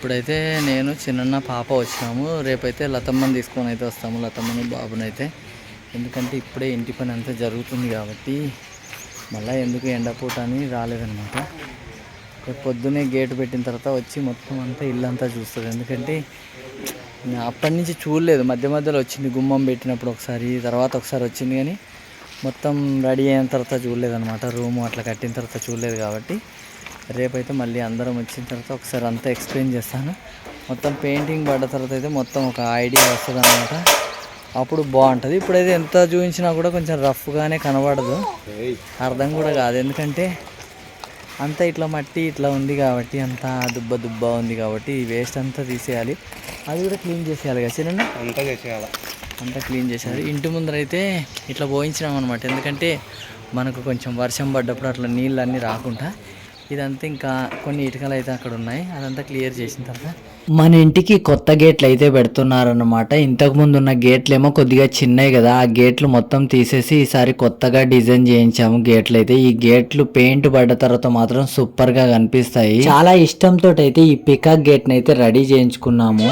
ఇప్పుడైతే నేను చిన్న పాప వచ్చినాము. రేపైతే లతమ్మని తీసుకొని అయితే వస్తాము. లతమ్మని బాబుని అయితే ఎందుకంటే ఇప్పుడే ఇంటి పని అంతా జరుగుతుంది కాబట్టి మళ్ళీ ఎందుకు ఎండపూట అని రాలేదనమాట రేపు పొద్దునే గేట్ పెట్టిన తర్వాత వచ్చి మొత్తం అంతా ఇల్లు అంతా చూస్తుంది. ఎందుకంటే అప్పటి నుంచి చూడలేదు. మధ్య మధ్యలో వచ్చింది గుమ్మం పెట్టినప్పుడు ఒకసారి తర్వాత ఒకసారి వచ్చింది కానీ మొత్తం రెడీ అయిన తర్వాత చూడలేదనమాట రూము అట్లా కట్టిన తర్వాత చూడలేదు కాబట్టి రేపైతే మళ్ళీ అందరం వచ్చిన తర్వాత ఒకసారి అంతా ఎక్స్ప్లెయిన్ చేస్తాను. మొత్తం పెయింటింగ్ పడ్డ తర్వాత అయితే మొత్తం ఒక ఐడియా వస్తుంది అనమాట అప్పుడు బాగుంటుంది. ఇప్పుడైతే ఎంత చూపించినా కూడా కొంచెం రఫ్గానే కనబడదు. అర్థం కూడా కాదు. ఎందుకంటే అంతా ఇట్లా మట్టి ఇట్లా ఉంది కాబట్టి అంతా దుబ్బ దుబ్బ ఉంది కాబట్టి వేస్ట్ అంతా తీసేయాలి. అది కూడా క్లీన్ చేసేయాలి కదా చిన్న అంతా చేసేయాల? అంతా క్లీన్ చేసేయాలి. ఇంటి ముందర అయితే ఇట్లా పోయించినాం అనమాట ఎందుకంటే మనకు కొంచెం వర్షం పడ్డప్పుడు అట్లా నీళ్ళు అన్నీ రాకుండా ఇదంతా ఇంకా కొన్ని ఇటుకలు అయితే అక్కడ ఉన్నాయి. అదంతా క్లియర్ చేసిన తర్వాత మన ఇంటికి కొత్త గేట్లు అయితే పెడుతున్నారన్నమాట. ఇంతకు ముందు ఉన్న గేట్లు ఏమో కొద్దిగా చిన్నవి కదా. ఆ గేట్లు మొత్తం తీసేసి ఈసారి కొత్తగా డిజైన్ చేయించాము గేట్లు అయితే ఈ గేట్లు పెయింట్ పడ్డ తర్వాత మాత్రం సూపర్గా కనిపిస్తాయి. చాలా ఇష్టంతో అయితే ఈ పికాక్ గేట్ని అయితే రెడీ చేయించుకున్నాము.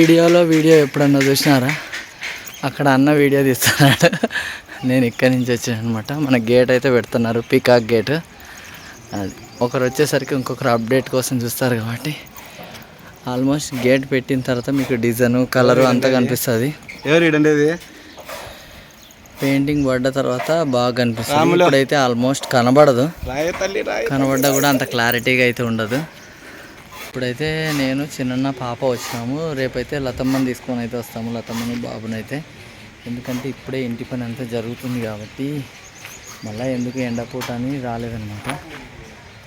వీడియోలో వీడియో ఎప్పుడన్నా చూసినారా? అక్కడ అన్న వీడియో తీస్తున్నాడు. నేను ఇక్కడి నుంచి వచ్చాను అనమాట మన గేట్ అయితే పెడుతున్నారు పీకాక్ గేట్. అది ఒకరు వచ్చేసరికి ఇంకొకరు అప్డేట్ కోసం చూస్తారు కాబట్టి ఆల్మోస్ట్ గేట్ పెట్టిన తర్వాత మీకు డిజైన్ కలరు అంతా కనిపిస్తుంది. ఎవరు పెయింటింగ్ పడ్డ తర్వాత బాగా కనిపిస్తుంది. ఇప్పుడైతే ఆల్మోస్ట్ కనబడదు. కనబడ్డా కూడా అంత క్లారిటీగా అయితే ఉండదు. ఇప్పుడైతే నేను చిన్న పాప వచ్చినాము. రేపైతే లతమ్మని తీసుకొని అయితే వస్తాము. లతమ్మని బాబుని అయితే. ఎందుకంటే ఇప్పుడే ఇంటి పని అంతా జరుగుతుంది కాబట్టి మళ్ళీ ఎందుకు ఎండపూట అని రాలేదనమాట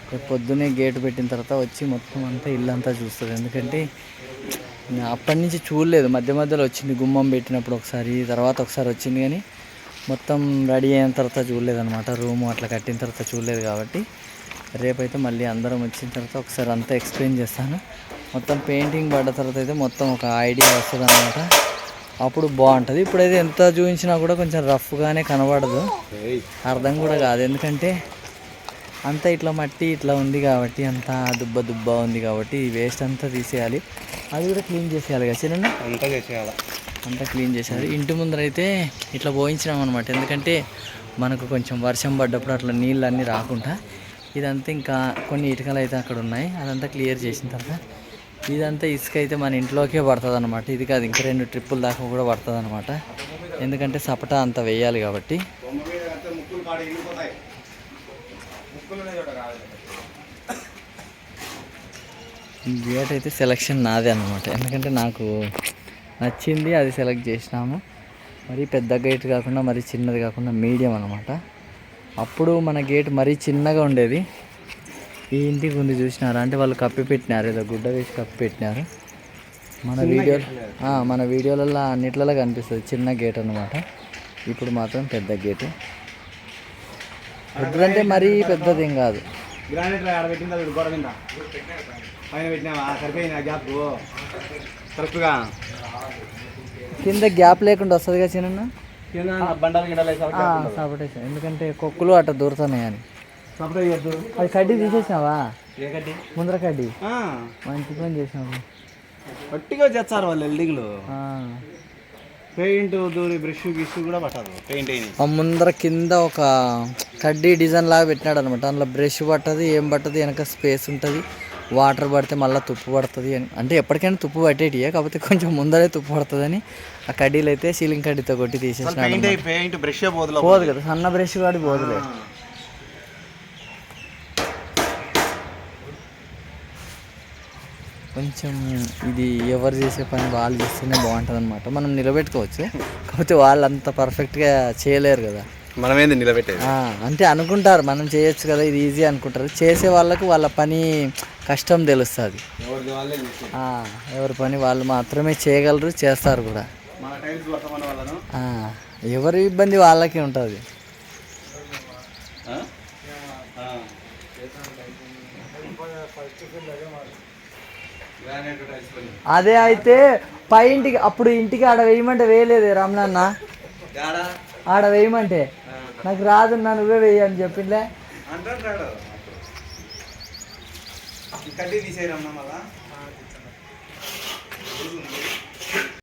రేపు పొద్దునే గేట్ పెట్టిన తర్వాత వచ్చి మొత్తం అంతా ఇల్లు అంతా చూస్తుంది. ఎందుకంటే అప్పటి నుంచి చూడలేదు. మధ్య మధ్యలో వచ్చింది గుమ్మం పెట్టినప్పుడు ఒకసారి తర్వాత ఒకసారి వచ్చింది కానీ మొత్తం రెడీ అయిన తర్వాత చూడలేదన్నమాట. రూము అట్లా కట్టిన తర్వాత చూడలేదు కాబట్టి రేపైతే మళ్ళీ అందరం వచ్చిన తర్వాత ఒకసారి అంతా ఎక్స్ప్లెయిన్ చేస్తాను. మొత్తం పెయింటింగ్ పడ్డ తర్వాత అయితే మొత్తం ఒక ఐడియా వస్తుంది అనమాట అప్పుడు బాగుంటుంది. ఇప్పుడైతే ఎంత చూపించినా కూడా కొంచెం రఫ్గానే కనబడదు. అర్థం కూడా కాదు. ఎందుకంటే అంతా ఇట్లా మట్టి ఇట్లా ఉంది కాబట్టి అంతా దుబ్బ దుబ్బ ఉంది కాబట్టి వేస్ట్ అంతా తీసేయాలి. అది కూడా క్లీన్ చేసేయాలి కదా చిన్న అంతా చేసేయాల. అంతా క్లీన్ చేశారు ఇంటి ముందర అయితే ఇట్లా పోయించినాం అనమాట ఎందుకంటే మనకు కొంచెం వర్షం పడ్డప్పుడు అట్లా నీళ్ళు అన్నీ రాకుండా ఇదంతా ఇంకా కొన్ని ఇటుకలు అయితే అక్కడ ఉన్నాయి. అదంతా క్లియర్ చేసిన తర్వాత ఇదంతా ఇసుక అయితే మన ఇంట్లోకే పడుతుంది అనమాట ఇది కాదు ఇంకా రెండు ట్రిప్పుల దాకా కూడా పడుతుంది అనమాట ఎందుకంటే సపటా అంత వేయాలి కాబట్టి. గేట్ అయితే సెలక్షన్ నాదే అనమాట ఎందుకంటే నాకు నచ్చింది అది సెలెక్ట్ చేసినాము. మరి పెద్ద గేట్ కాకుండా మరి చిన్నది కాకుండా మీడియం అనమాట అప్పుడు మన గేట్ మరీ చిన్నగా ఉండేది. ఈ ఇంటికి ఉంది చూసినారా? అంటే వాళ్ళు కప్పి పెట్టినారు. ఏదో గుడ్డ వేసి కప్పి పెట్టినారు. మన వీడియో మన వీడియోలలో అన్నిట్లలో కనిపిస్తుంది. చిన్న గేట్ అనమాట ఇప్పుడు మాత్రం పెద్ద గేటు. పెద్దదంటే మరీ పెద్దది ఏం కాదు. గ్రానైట్ ఆడ పెట్టిందా వీడు గోడ మీద పైన పెట్టినావా? సరిపోయింది ఆ గ్యాప్? కరెక్ట్గా. కింద గ్యాప్ లేకుండా వస్తుంది కదా చిన్న బండలు గిడలు సపరేషన్ ఎందుకంటే కొక్కులు అట్ట దూరుతున్నాయి అని. సపరేట్ చేయొద్దు అది కడ్డీ తీసేసినావా? ముందర కడ్డీ. ఆ, మంచి పని చేసినావు. గట్టిగా చేస్తారు వాళ్ళు ఎల్డింగ్లు. ఆ. పెయింట్ దూరి బ్రష్ గిష్ కూడా పట్టదు. పెయింట్ ఆ ముందర కింద ఒక కడ్డీ డిజైన్ లాగా పెట్టినాడు అనమాట అందులో బ్రష్ పట్టదు ఏం పట్టదు వెనక స్పేస్ ఉంటుంది. వాటర్ పడితే మళ్ళీ తుప్పు పడుతుంది అని. అంటే ఎప్పటికైనా తుప్పు పట్టేటియే కాకపోతే కొంచెం ముందరే తుప్పు పడుతుందని ఆ కడ్డీలు అయితే సీలింగ్ కడ్డీతో కొట్టి. పెయింట్ బ్రష్ పోదు కదా సన్న బ్రష్ కాడి పోదులే. కొంచెం ఇది ఎవరు చేసే పని వాళ్ళు చేస్తేనే బాగుంటుంది అనమాట మనం నిలబెట్టుకోవచ్చు కాకపోతే వాళ్ళు అంత పర్ఫెక్ట్గా చేయలేరు కదా. మనం ఏంది నిలబెట్టేది అంటే అనుకుంటారు మనం చేయొచ్చు కదా ఇది ఈజీ అనుకుంటారు. చేసే వాళ్ళకు వాళ్ళ పని కష్టం తెలుస్తుంది. ఎవరి పని వాళ్ళు మాత్రమే చేయగలరు చేస్తారు కూడా. ఎవరి ఇబ్బంది వాళ్ళకి ఉంటుంది. అదే అయితే పై ఇంటికి అప్పుడు ఇంటికి ఆడ వేయమంటే వేయలేదు రమణన్న యాడా? ఆడ వేయమంటే. నాకు రాదు నా నువ్వే వేయి అని చెప్పిండే అంటాడు